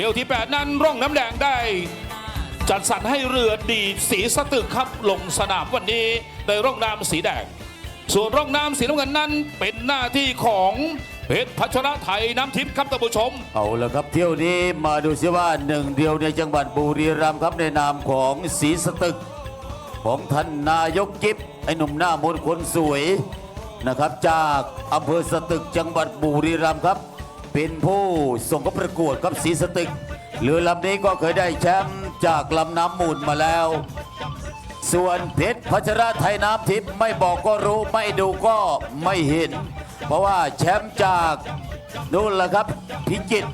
ที่ยวที่ 8 นั้นร่องน้ำแดงได้ จัดสรรให้เรือดีสีสตึกครับลงสนามวันนี้ในร่องน้ำสีแดง ส่วนร่องน้ำสีน้ำเงินนั้นเป็นหน้าที่ของเพชรพัชระไทยน้ำทิพย์ครับท่านผู้ชม เอาละครับเที่ยวนี้มาดูซิว่าหนึ่งเดียวในจังหวัดบุรีรัมย์ครับในนามของศรีสตึก ของท่านนายกกิฟไอหนุ่มหน้ามนคนสวยนะครับ จากอำเภอสตึกจังหวัดบุรีรัมย์ครับ เป็นผู้ส่งเข้าประกวดครับศรีสตึกเรือลำนี้ก็เคยได้แชมป์จากลำน้ำมูลมาแล้ว ส่วนเพชรพัชระไทยน้ำทิพย์ไม่บอกก็รู้ไม่ดูก็ไม่เห็น เพราะว่าแชมป์จากนู่นแหละครับพิจิตร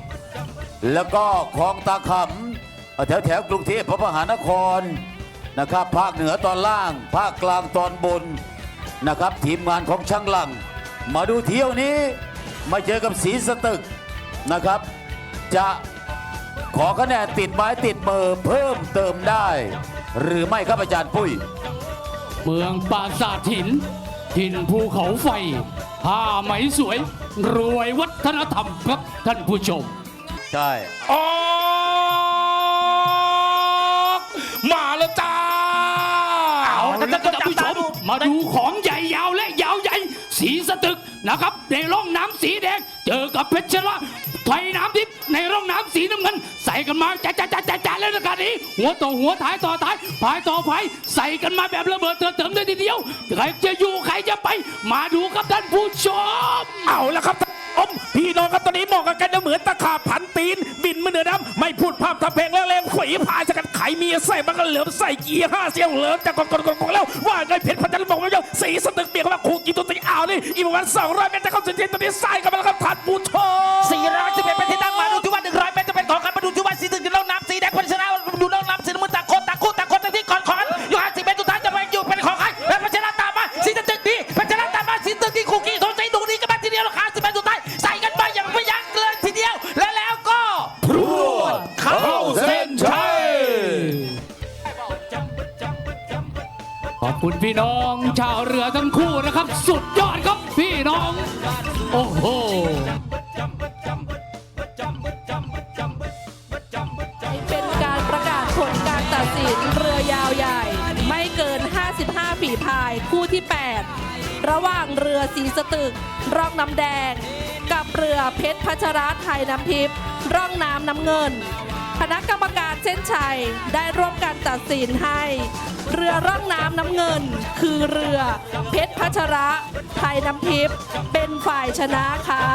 แล้วก็คลองตาขำแถวแถวกรุงเทพพระมหานครนะครับภาคเหนือตอนล่าง ภาคกลางตอนบนนะครับ ทีมงานของช่างหลัง มาดูเที่ยวนี้ มาเจอกับสีสตึกนะครับ จะขอคะแนนติดไม้ติดมือเพิ่มเติมได้ หรือไม่ครับอาจารย์ปุ้ย เมืองปราสาทหินหินภูเขาไฟผ้าไหมสวย รวยวัฒนธรรมครับท่านผู้ชม ใช่ ออกมาแล้วจ้าเอาละครับท่านผู้ชมมาดูของใหญ่ นะครับ ในร่องน้ำสีแดง เจอกับเพชรชละไทยน้ำทิพย์ในร่องน้ำสีน้ำเงิน ใส่กันมาจ้าจ้าจ้าจ้าจ้าแล้วนะการนี้ หัวต่อหัวท้ายต่อท้ายพายต่อพายใส่กันมาแบบระเบิดเติมเติมเลยทีเดียวใครจะอยู่ใครจะไป มาดูครับท่านผู้ชม เอาละครับท่านผู้ชมพี่น้องครับตอนนี้มองกันกันเหมือนตะขาบพันตีน บินมาเหนือน้ำไม่พูดภาพทำเพลงแล้วแรงขวยพายสกัดายเมียใส่มันก็เหลือมใส่เกียร์ห้าเสียวเหลือมจากกดกดกดกดแล้วว่าไงเพชรพันธุ์บอกว่าเจ้าสีสตึกเปียกว่าขู่กินตัวตีอ่าวนี่อีกวันสองร้อยเมตรจะเข้าสุดที่ตัวนี้ใส่กันมาแล้วครับท่านผู้ชม ขอบคุณพี่น้องชาวเรือทั้งคู่นะครับ สุดยอดครับพี่น้อง โอ้โหเป็นการประกาศผลการตัดสินเรือยาวใหญ่ ไม่เกิน 55 ฝีพายคู่ที่ 8 ระหว่างเรือสีสตึก ร่องน้ำแดง กับเรือเพชรพัชรไทยน้ำทิพย์ร่องน้ำน้ำเงิน คณะกรรมการเส้นชัย ได้ร่วมกันตัดสินให้ เรือร่องน้ำน้ำเงิน คือเรือ เพชรพัชระไทยน้ำทิพย์เป็นฝ่ายชนะค่ะ